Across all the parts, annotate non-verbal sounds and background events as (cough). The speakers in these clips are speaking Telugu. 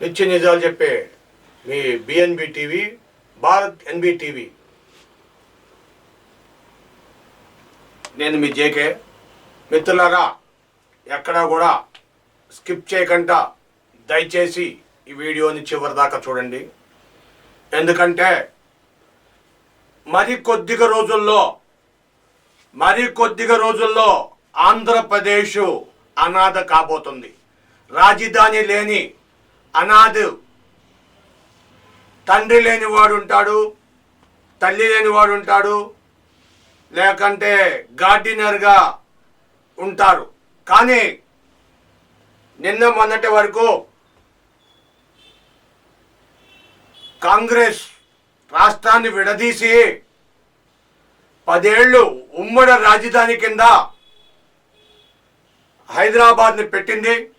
నిత్య నిజాలు చెప్పే మీ BNB TV Bharat NB TV నేను మీ జేకే మిత్రులారా ఎక్కడా కూడా స్కిప్ చేయకుండా దయచేసి ఈ వీడియోని చివరి దాకా చూడండి. ఎందుకంటే మరి కొద్దిగా రోజుల్లో మరి కొద్దిగా రోజుల్లో ఆంధ్రప్రదేశ్ అనాథ కాబోతుంది. రాజధాని లేని అనాథ తండ్రి లేనివాడు ఉంటాడు తల్లి లేనివాడు ఉంటాడు లేకంటే గార్డినర్గా ఉంటారు. కానీ నిన్న మొన్నటి వరకు కాంగ్రెస్ రాష్ట్రాన్ని విడదీసి పదేళ్ళు ఉమ్మడి రాజధాని కింద హైదరాబాద్ని పెట్టింది.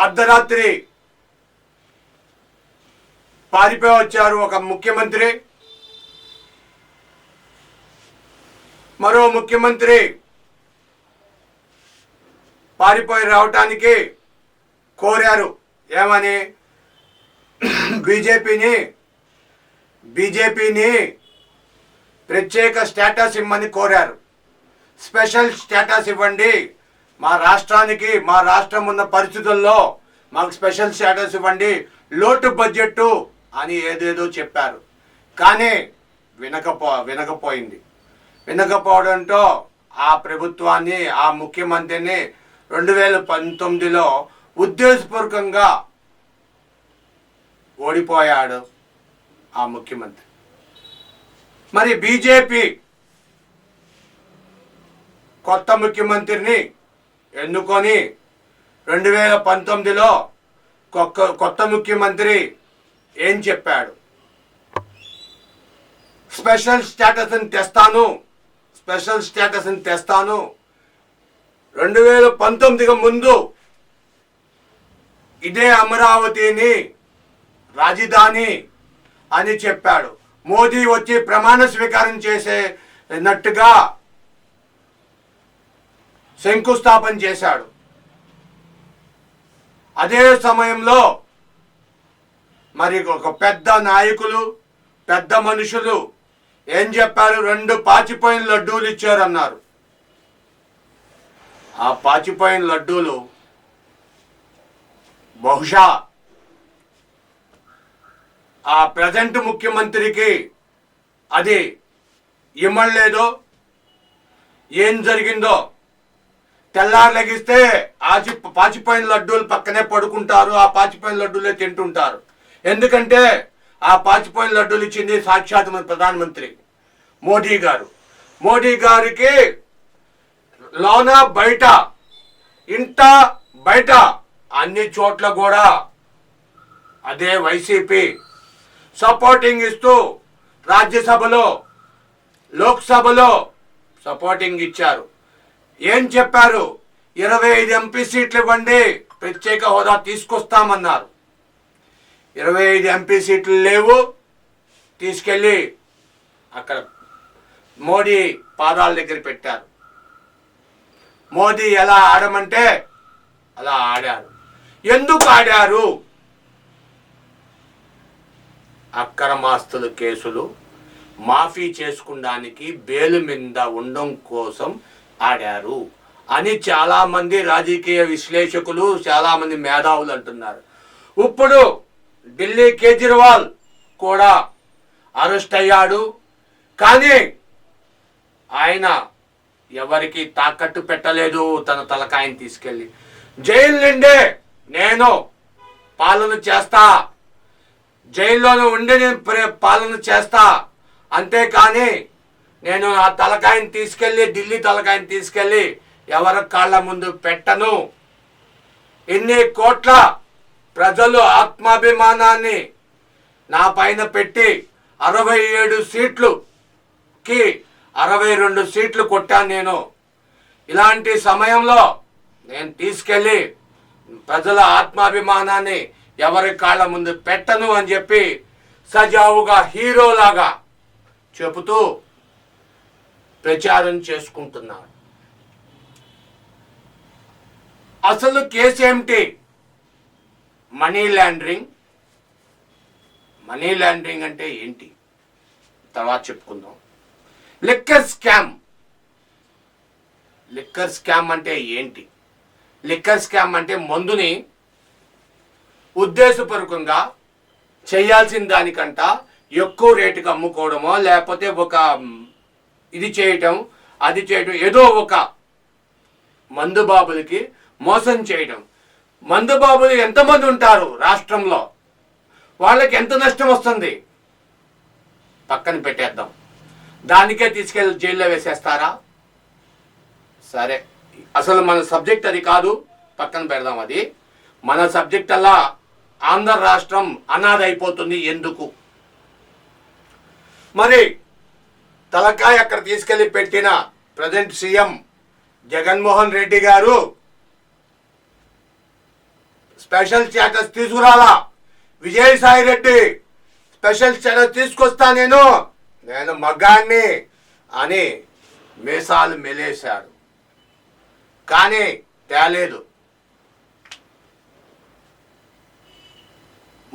అర్ధరాత్రి పారిపోయి వచ్చారు ఒక ముఖ్యమంత్రి. మరో ముఖ్యమంత్రి పారిపోయి రావటానికి కోరారు. ఏమని? (clears throat) బీజేపీని బీజేపీని ప్రత్యేక స్టేటస్ ఇమ్మని కోరారు. స్పెషల్ స్టేటస్ ఇవ్వండి. మా రాష్ట్రానికి మా రాష్ట్రం ఉన్న పరిస్థితుల్లో మాకు స్పెషల్ స్టేటస్ ఇవ్వండి. లోటు బడ్జెట్టు అని ఏదేదో చెప్పారు. కానీ వినకపో వినకపోయింది. వినకపోవడంతో ఆ ప్రభుత్వాన్ని ఆ ముఖ్యమంత్రిని రెండు వేల పంతొమ్మిదిలో ఉద్దేశపూర్వకంగా ఓడిపోయాడు ఆ ముఖ్యమంత్రి. మరి బీజేపీ కొత్త ముఖ్యమంత్రిని ఎన్నుకొని రెండు వేల పంతొమ్మిదిలో కొత్త కొత్త ముఖ్యమంత్రి ఏం చెప్పాడు? స్పెషల్ స్టేటస్ని తెస్తాను స్పెషల్ స్టేటస్ని తెస్తాను. రెండు వేల పంతొమ్మిదికి ముందు ఇదే అమరావతిని రాజధాని అని చెప్పాడు. మోదీ వచ్చి ప్రమాణ స్వీకారం చేసేనట్టుగా శంకుస్థాపన చేశాడు. అదే సమయంలో మరి ఒక పెద్ద నాయకులు పెద్ద మనుషులు ఏం చెప్పారు? రెండు పాచిపోయిన లడ్డూలు ఇచ్చారన్నారు. ఆ పాచిపోయిన లడ్డూలు బహుశా ఆ ప్రజెంట్ ముఖ్యమంత్రికి అది ఇమ్మలేదు ఏం జరిగిందో తెల్లారలెగిస్తే ఆచి పాచిపోయిన లడ్డూలు పక్కనే పడుకుంటారు ఆ పాచిపోయిన లడ్డూలే తింటుంటారు. ఎందుకంటే ఆ పాచిపోయిన లడ్డూలు ఇచ్చింది సాక్షాత్ మన ప్రధానమంత్రి మోడీ గారు. మోడీ గారికి లోన బయట ఇంట బయట అన్ని చోట్ల కూడా అదే వైసీపీ సపోర్టింగ్ ఇస్తూ రాజ్యసభలో లోక్సభలో సపోర్టింగ్ ఇచ్చారు. ఏం చెప్పారు? ఇరవై ఐదు ఎంపీ సీట్లు ఇవ్వండి ప్రత్యేక హోదా తీసుకొస్తామన్నారు. ఇరవై ఐదు ఎంపీ సీట్లు లేవు తీసుకెళ్ళి అక్కడ మోడీ పాదాల దగ్గర పెట్టారు. మోదీ ఎలా ఆడమంటే అలా ఆడారు. ఎందుకు ఆడారు? అక్రమాస్తుల కేసులు మాఫీ చేసుకోవడానికి బేలు మీద ఉండడం కోసం ఆడారు అని చాలామంది రాజకీయ విశ్లేషకులు చాలామంది మేధావులు అంటున్నారు. ఇప్పుడు ఢిల్లీ కేజ్రీవాల్ కూడా అరెస్ట్ అయ్యాడు. కానీ ఆయన ఎవరికి తాకట్టు పెట్టలేదు తన తలకాయని తీసుకెళ్ళి. జైలు నుండే నేను పాలన చేస్తా జైల్లోనే ఉండి నేను పాలన చేస్తా. అంతేకాని నేను నా తలకాయని తీసుకెళ్ళి ఢిల్లీ తలకాయని తీసుకెళ్ళి ఎవరి కాళ్ళ ముందు పెట్టను. ఇన్ని కోట్ల ప్రజలు ఆత్మాభిమానాన్ని నా పైన పెట్టి అరవై ఏడు సీట్లుకి అరవై రెండు సీట్లు కొట్టాను నేను. ఇలాంటి సమయంలో నేను తీసుకెళ్ళి ప్రజల ఆత్మాభిమానాన్ని ఎవరి కాళ్ళ ముందు పెట్టను అని చెప్పి సజావుగా హీరోలాగా చెబుతూ ప్రచారం చేసుకుంటున్నాడు అసలు కేసు ఏమిటి? Money laundering. మనీ లాండరింగ్ అంటే ఏంటి? తర్వాత చెప్పుకుందాం. Liquor scam. లిక్కర్ స్కామ్ అంటే ఏంటి? లిక్కర్ స్కామ్ అంటే మందుని ఉద్దేశపూర్వకంగా చేయాల్సిన దానికంట ఎక్కువ రేటుకి అమ్ముకోవడమో లేకపోతే ఒక ఇది చేయటం అది చేయటం ఏదో ఒక మందుబాబులకి మోసం చేయడం మందుబాబులు ఎంతమంది ఉంటారు రాష్ట్రంలో? వాళ్ళకి ఎంత నష్టం వస్తుంది? పక్కన పెట్టేద్దాం. దానికే తీసుకెళ్ళి జైల్లో వేసేస్తారా? సరే. అసలు మన సబ్జెక్ట్ అది కాదు. పక్కన పెడదాం అది. మన సబ్జెక్ట్ అలా ఆంధ్ర రాష్ట్రం అనాథైపోతుంది ఎందుకు? మరి తలకాయ అక్కడ తీసుకెళ్ళి పెట్టిన ప్రజెంట్ సీఎం జగన్మోహన్ రెడ్డి గారు స్పెషల్ స్టేటస్ తీసుకురాలా? విజయసాయి రెడ్డి స్పెషల్ స్టేటస్ తీసుకొస్తా నేను. నేను మగ్గాన్ని అని మీసాలు మెలేశాడు. కానీ తేలేదు.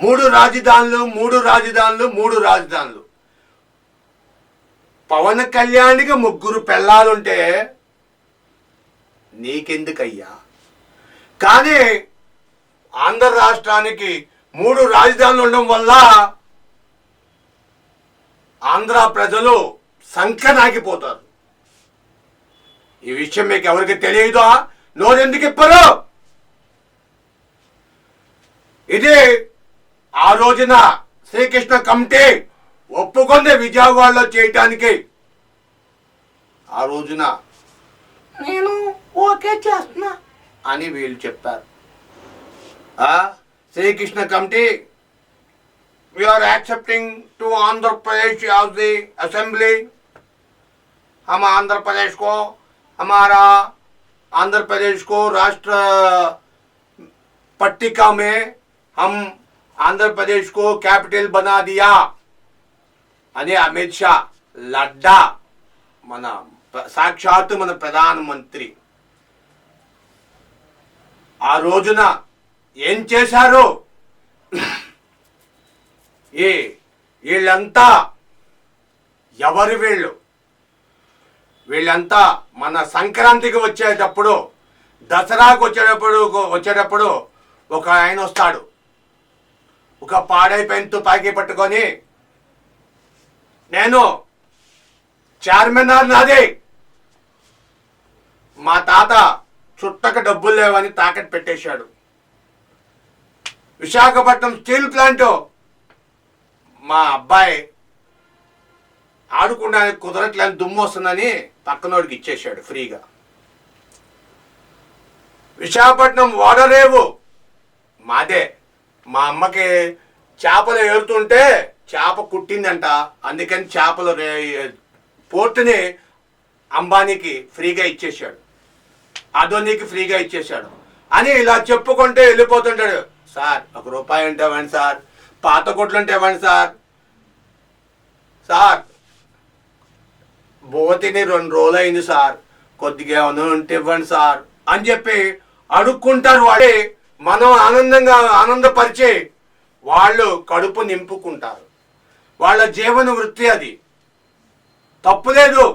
మూడు రాజధానులు మూడు రాజధానులు మూడు రాజధానులు. పవన్ కళ్యాణ్కి ముగ్గురు పెళ్ళాలుంటే నీకెందుకయ్యా? కానీ ఆంధ్ర రాష్ట్రానికి మూడు రాజధానులు ఉండడం వల్ల ఆంధ్ర ప్రజలు సంకనాగిపోతారు ఈ విషయం మీకు ఎవరికి తెలియదా? నోరెందుకు ఇప్పరు ఇది ఆ రోజున శ్రీకృష్ణ కమిటీ ఒప్పుకుంది విజయవాడలో చేయటానికి ఆ రోజున నేను ఓకే చేస్తున్నా అని వీళ్ళు చెప్పారు ఆ Srikrishna committee we are accepting to Andhra Pradesh as the assembly हम आंध्र प्रदेश को हमारा आंध्र प्रदेश को राष्ट्र पट्टिका में हम आंध्र प्रदेश को कैपिटल बना दिया అని అమిత్ షా లడ్డా మన ప్ర- సాక్షాత్తు మన ప్రధానమంత్రి ఆ రోజున ఏం చేశారు ఈ వీళ్ళంతా ఎవరు వీళ్ళు వీళ్ళంతా మన సంక్రాంతికి వచ్చేటప్పుడు దసరాకు వచ్చేటప్పుడు వచ్చేటప్పుడు ఒక ఆయన వస్తాడు ఒక పాడైపోయిన తుపాకీ పట్టుకొని నేను చార్మినార్ నాది. మా తాత చుట్టక డబ్బులు లేవని తాకట్టు పెట్టేశాడు. విశాఖపట్నం స్టీల్ ప్లాంట్ మా అబ్బాయి ఆడుకోవడానికి కుదరట్లేని దుమ్ము వస్తుందని పక్కనోడికి ఇచ్చేశాడు ఫ్రీగా. విశాఖపట్నం ఓడరేవు మాదే. మా అమ్మకి చేపలు ఏరుతుంటే చేప కుట్టిందంట. అందుకని చేపలు రే పోర్టుని అంబానీకి ఫ్రీగా ఇచ్చేశాడు. అదోనికి ఫ్రీగా ఇచ్చేశాడు. అని ఇలా చెప్పుకుంటే వెళ్ళిపోతుంటాడు. సార్ ఒక రూపాయి ఉంటే ఇవ్వండి సార్. పాత కొట్లు ఉంటే ఇవ్వండి సార్. సార్ బోతిని రెండు రోజులు అయింది సార్. కొద్దిగా ఏమైనా ఉంటే ఇవ్వండి సార్. అని చెప్పి అడుక్కుంటారు వాడే మనం ఆనందంగా ఆనందపరిచి వాళ్ళు కడుపు నింపుకుంటారు. వాళ్ళ జీవన వృత్తి అది. తప్పులేదు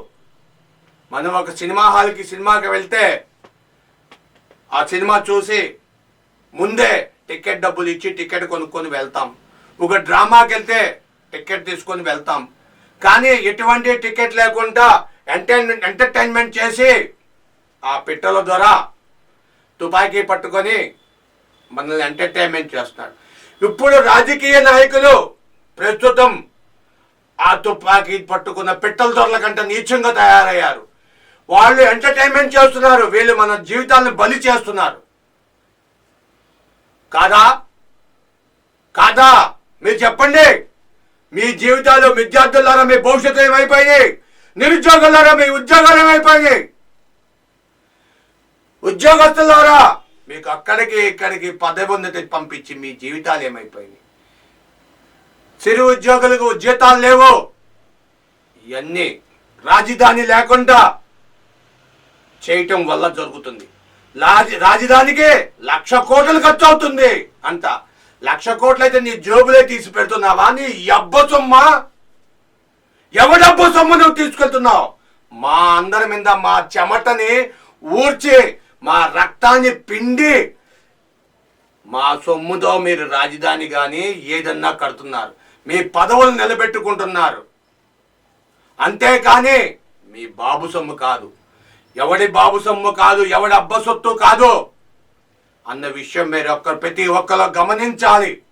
మనం ఒక సినిమా హాల్కి సినిమాకి వెళ్తే ఆ సినిమా చూసి ముందే టికెట్ డబ్బులు ఇచ్చి టికెట్ కొనుక్కొని వెళ్తాం. ఒక డ్రామాకి వెళ్తే టికెట్ తీసుకొని వెళ్తాం. కానీ ఎటువంటి టికెట్ లేకుండా ఎంటర్టైన్మెంట్ ఎంటర్టైన్మెంట్ చేసి ఆ పిట్టల ద్వారా తుపాకీ పట్టుకొని మనల్ని ఎంటర్టైన్మెంట్ చేస్తున్నారు ఇప్పుడు రాజకీయ నాయకులు ప్రస్తుతం ఆ తుపాకీ పట్టుకున్న పిట్టల దొరల కంటే నీచంగా తయారయ్యారు. వాళ్ళు ఎంటర్టైన్మెంట్ చేస్తున్నారు. వీళ్ళు మన జీవితాలను బలి చేస్తున్నారు. కాదా? కాదా? మీరు చెప్పండి. మీ జీవితాలు విద్యార్థులారా మీ భవిష్యత్తు ఏమైపోయినాయి? నిరుద్యోగులారా మీ ఉద్యోగాలు ఏమైపోయినాయి? ఉద్యోగస్తులారా మీకు అక్కడికి ఇక్కడికి పదవి పంపించి మీ జీవితాలు ఏమైపోయినాయి? చిరు ఉద్యోగులకు జీతాలు లేవు. ఇవన్నీ రాజధాని లేకుండా చేయటం వల్ల జరుగుతుంది. రాజ రాజధానికే లక్ష కోట్లు ఖర్చు అవుతుంది అంత లక్ష కోట్లయితే నీ జోబులే తీసి పెడుతున్నావా? నీ ఎబ్బ సొమ్మా? ఎవడబ్బ సొమ్ము నువ్వు తీసుకెళ్తున్నావు? మా అందరి మీద మా చెమటని ఊడ్చి మా రక్తాన్ని పిండి మా సొమ్ముతో మీరు రాజధాని కానీ ఏదన్నా కడుతున్నారు. మీ పదవులు నిలబెట్టుకుంటున్నారు. అంతేకాని మీ బాబు సొమ్ము కాదు. ఎవడి బాబు సొమ్ము కాదు ఎవడి అబ్బ సొత్తు కాదు అన్న విషయం మీరు ఒక్కరు ప్రతి ఒక్కరు గమనించాలి.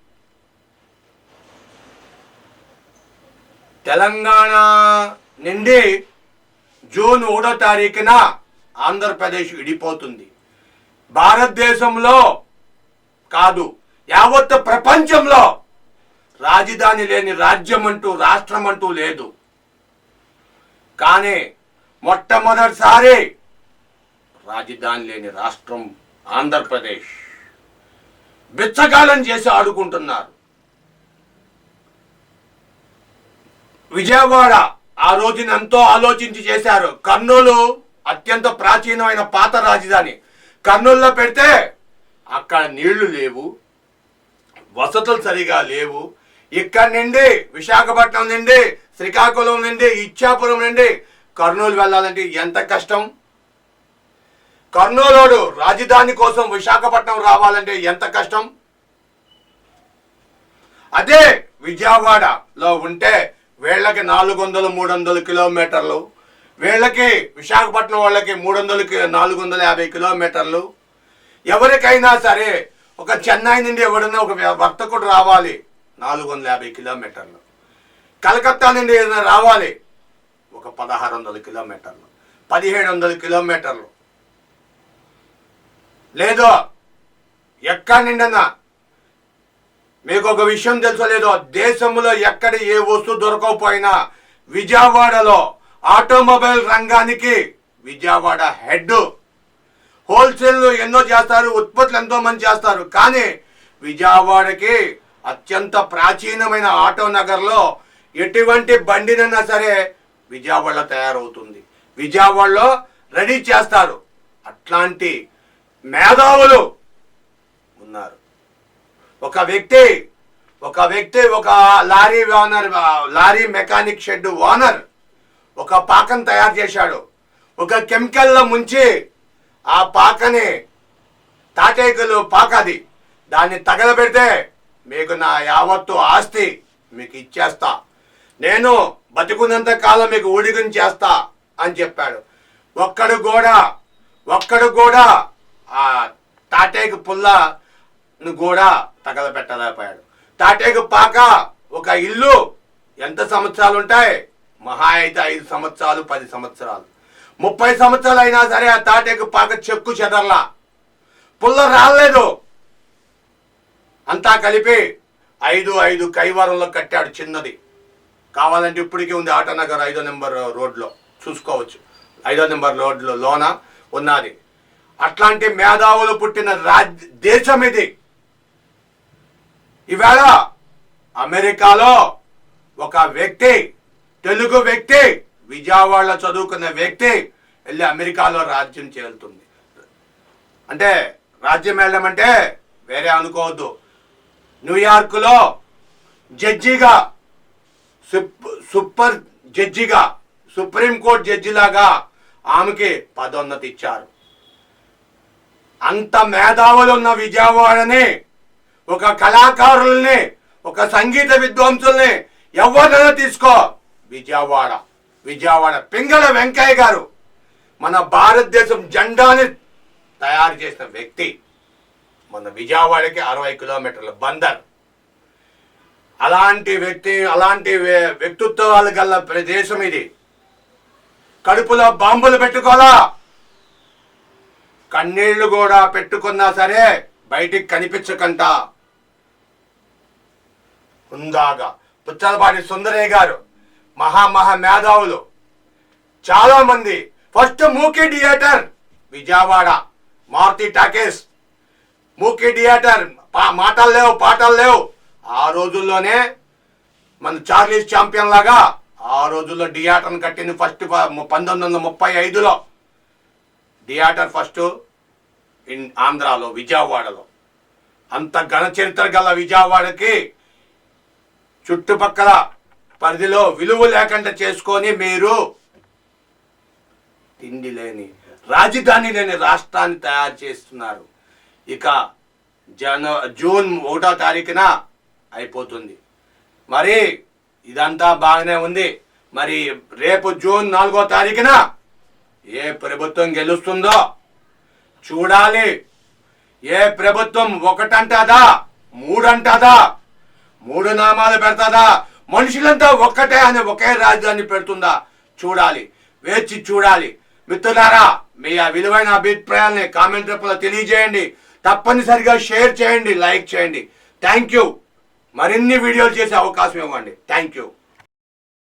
తెలంగాణ నుండి జూన్ మూడో తారీఖున ఆంధ్రప్రదేశ్ విడిపోతుంది. భారతదేశంలో కాదు యావత్ ప్రపంచంలో రాజధాని లేని రాజ్యం అంటూ రాష్ట్రం అంటూ లేదు. కానీ మొట్టమొదటిసారి రాజధాని లేని రాష్ట్రం ఆంధ్రప్రదేశ్. బిచ్చగాలం చేసి ఆడుకుంటున్నారు. విజయవాడ ఆ రోజున ఎంతో ఆలోచించి చేశారు. కర్నూలు అత్యంత ప్రాచీనమైన పాత రాజధాని. కర్నూలులో పెడితే అక్కడ నీళ్ళు లేవు వసతులు సరిగా లేవు. ఇక్కడ నుండి విశాఖపట్నం నుండి శ్రీకాకుళం నుండి ఇచ్చాపురం నుండి కర్నూలు వెళ్ళాలంటే ఎంత కష్టం? కర్నూలోడు రాజధాని కోసం విశాఖపట్నం రావాలంటే ఎంత కష్టం? అదే విజయవాడలో ఉంటే వేళ్ళకి నాలుగు వందలు మూడు వందల కిలోమీటర్లు. వీళ్ళకి విశాఖపట్నం వాళ్ళకి మూడు వందల నాలుగు వందల యాభై కిలోమీటర్లు. ఎవరికైనా సరే ఒక చెన్నై నుండి ఎవడన్నా ఒక వర్తకుడు రావాలి. నాలుగు వందల యాభై కిలోమీటర్లు. కలకత్తా నుండి ఏదైనా రావాలి. ఒక పదహారు వందల కిలోమీటర్లు. పదిహేడు వందల కిలోమీటర్లు. లేదో ఎక్కడి నుండన్నా. మీకు ఒక విషయం తెలుసో లేదో దేశంలో ఎక్కడ ఏ వస్తువు దొరకకపోయినా విజయవాడలో ఆటోమొబైల్ రంగానికి విజయవాడ హెడ్. హోల్సేల్ ఎన్నో చేస్తారు ఉత్పత్తులు ఎంతో మంది చేస్తారు. కానీ విజయవాడకి అత్యంత ప్రాచీనమైన ఆటో నగర్లో ఎటువంటి బండినైనా సరే విజయవాడలో తయారవుతుంది. విజయవాడలో రెడీ చేస్తారు. అట్లాంటి మేధావులు ఉన్నారు. ఒక వ్యక్తి ఒక వ్యక్తి ఒక lorry owner lorry mechanic shed owner ఒక పాకం తయారు చేశాడు. ఒక కెమికల్లో ముంచి ఆ పాకని తాటేకులు పాకది. దాన్ని తగలబెడితే మీకు నా యావత్తు ఆస్తి మీకు ఇచ్చేస్తా. నేను బతికున్నంత కాలం మీకు ఊడిగం చేస్తా అని చెప్పాడు. ఒక్కడు కూడా ఒక్కడు కూడా ఆ తాటేకు పుల్లను కూడా తగలబెట్టలేకపోయాడు. తాటేకు పాక ఒక ఇల్లు ఎంత సంవత్సరాలు ఉంటాయి మహా అయితే ఐదు సంవత్సరాలు పది సంవత్సరాలు. ముప్పై సంవత్సరాలు అయినా సరే ఆ తాటేకు పాక చెక్కు చెదర్లా. పుల్ల రాలేదు. అంతా కలిపి ఐదు ఐదు కైవారంలో కట్టాడు చిన్నది. కావాలంటే ఇప్పటికీ ఉంది ఆటనగర్ ఐదో నెంబర్ రోడ్లో. చూసుకోవచ్చు. ఐదో నెంబర్ రోడ్లో లోన ఉన్నది. అట్లాంటి మేధావులు పుట్టిన రాజ్ దేశం ఇది. ఈవేళ అమెరికాలో ఒక వ్యక్తి తెలుగు వ్యక్తి విజయవాడలో చదువుకున్న వ్యక్తి వెళ్ళి అమెరికాలో రాజ్యం చేరుతుంది. అంటే రాజ్యం వెళ్ళడం అంటే వేరే అనుకోవద్దు. న్యూయార్క్లో జడ్జిగా సుప్ సూపర్ జడ్జిగా సుప్రీంకోర్టు జడ్జిలాగా ఆమెకి పదోన్నతి ఇచ్చారు. అంత మేధావులు ఉన్న విజయవాడని ఒక కళాకారుల్ని ఒక సంగీత విద్వాంసుల్ని ఎవరినైనా తీసుకో? విజయవాడ విజయవాడ పింగళ వెంకయ్య గారు మన భారతదేశం జెండాని తయారు చేసిన వ్యక్తి. మన విజయవాడకి అరవై కిలోమీటర్ల బందర్. అలాంటి వ్యక్తి అలాంటి వ్య- వ్యక్తిత్వాలు గల ప్రదేశం ఇది. కడుపులో బాంబులు పెట్టుకోవాలా? కన్నీళ్ళు కూడా పెట్టుకున్నా సరే బయటికి కనిపించకుండా ఉందాగా పుచ్చలపాటి సుందరయ్య గారు మహా మహా మేధావులు. చాలా మంది. ఫస్ట్ మూకీ థియేటర్ విజయవాడ. మారుతి టాకీస్. మూకీ థియేటర్ పా- మాటలు లేవు పాటలు లేవు. ఆ రోజుల్లోనే మన చార్లీస్ ఛాంపియన్ లాగా ఆ రోజుల్లో థియేటర్ని కట్టింది ఫస్ట్ పంతొమ్మిది వందల ముప్పై ఐదులో. థియేటర్ ఫస్ట్ ఇన్ ఆంధ్రాలో విజయవాడలో. అంత ఘన చరిత్ర గల విజయవాడకి చుట్టుపక్కల పరిధిలో విలువ లేకుండా చేసుకొని మీరు తిండి లేని రాజధాని లేని రాష్ట్రాన్ని తయారు చేస్తున్నారు. ఇక జన జూన్ ఒకటో తారీఖున అయిపోతుంది. మరి ఇదంతా బాగానే ఉంది. మరి రేపు జూన్ నాలుగో తారీఖున ఏ ప్రభుత్వం గెలుస్తుందో చూడాలి. ఏ ప్రభుత్వం ఒకటంటదా మూడంటదా మూడు నామాలు పెడతాదా మనుషులంతా ఒక్కటే అనే ఒకే రాజధాని పెడుతుందా? చూడాలి. వేచి చూడాలి. మిత్రులారా మీ ఆ విలువైన అభిప్రాయాల్ని కామెంట్ రూపంలో తెలియజేయండి. తప్పనిసరిగా షేర్ చేయండి లైక్ చేయండి. Thank you. మరిన్ని వీడియోలు చేసే అవకాశం ఇవ్వండి. Thank you.